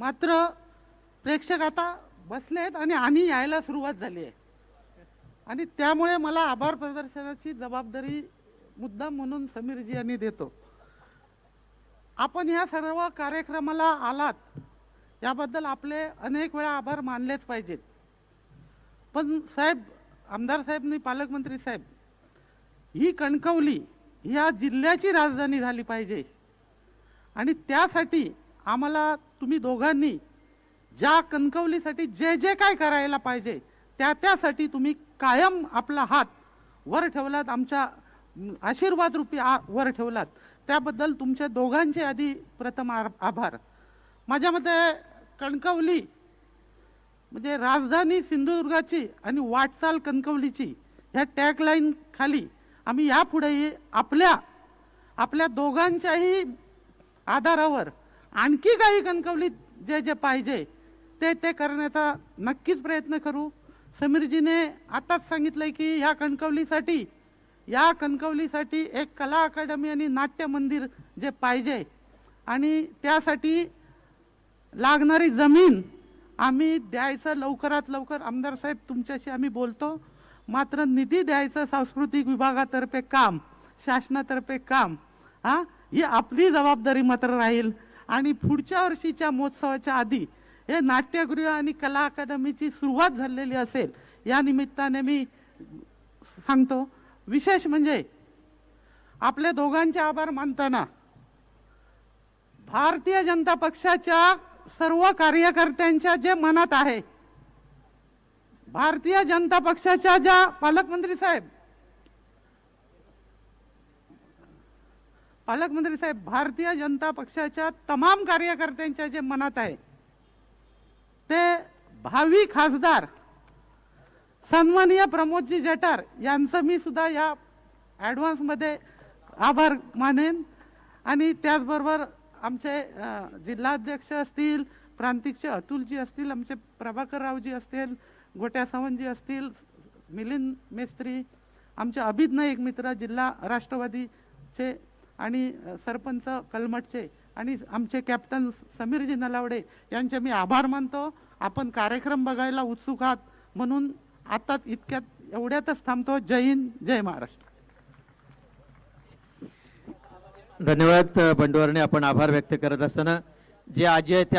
मात्र प्रेक्षक आता बसले आहेत आणि आणि यायला सुरुवात झाली आहे. आणि त्यामुळे मला आभार प्रदर्शनाची जबाबदारी मुद्दाम म्हणून समीरजी यांनी देतो. आपण या सर्व कार्यक्रमाला आलात याबद्दल आपले अनेक वेळा आभार मानलेच पाहिजेत. पण साहेब आमदार साहेबनी पालकमंत्री साहेब ही कणकवली या जिल्ह्याची राजधानी झाली पाहिजे. आणि त्यासाठी आम्हाला तुम्ही दोघांनी ज्या कणकवलीसाठी जे जे काय करायला पाहिजे त्या त्यासाठी तुम्ही कायम आपला हात वर ठेवलात आमच्या आशीर्वाद रूपी आ वर ठेवलात. त्याबद्दल तुमच्या दोघांचे आधी प्रथम आभार. माझ्या मते कणकवली म्हणजे राजधानी सिंधुदुर्गाची आणि वाटचाल कणकवलीची ह्या टॅगलाईन खाली आम्ही यापुढेही आपल्या आपल्या दोघांच्याही आधारावर आणखी काही कणकवलीत जे जे पाहिजे ते ते करण्याचा नक्कीच प्रयत्न करू. समीरजीने आताच सांगितलंय की ह्या कणकवलीसाठी या कणकवलीसाठी एक कला अकादमी आणि नाट्य मंदिर जे पाहिजे. आणि त्यासाठी लागणारी जमीन आम्ही द्यायचं लवकरात लवकर. आमदार साहेब तुमच्याशी आम्ही बोलतो. मात्र निधी द्यायचं सांस्कृतिक विभागातर्फे काम शासनातर्फे काम हा ही आपली जबाबदारी मात्र राहील. आणि पुढच्या वर्षीच्या महोत्सवाच्या आधी हे नाट्यगृह आणि कला अकादमीची सुरुवात झालेली असेल. या निमित्ताने मी सांगतो विशेष म्हणजे आपल्या दोघांचे आभार मानताना भारतीय जनता पक्षाच्या सर्व कार्यकर्त्यांच्या जे मनात आहे भारतीय जनता पक्षाच्या ज्या पालकमंत्री साहेब पालकमंत्री साहेब भारतीय जनता पक्षाच्या तमाम कार्यकर्त्यांच्या जे मनात आहे ते भावी खासदार सन्माननीय प्रमोदजी जठार यांचं मी सुद्धा या ॲडव्हान्समध्ये आभार मानेन. आणि त्याचबरोबर आमचे जिल्हाध्यक्ष असतील प्रांतिकचे अतुलजी असतील आमचे प्रभाकररावजी असतील गोट्या सावंतजी असतील मिलिंद मेस्त्री आमचे अभिज्ञ एक मित्र जिल्हा राष्ट्रवादीचे आणि सरपंच कलमटचे आणि आमचे कॅप्टन समीरजी नलावडे यांचे मी आभार मानतो. आपण कार्यक्रम बघायला उत्सुक आहात म्हणून आताच इतक्यात एवढ्यातच थांबतो. जय हिंद जय महाराष्ट्र. धन्यवाद बंडवारने. आपण आभार व्यक्त करत असताना जे आजी आहे त्या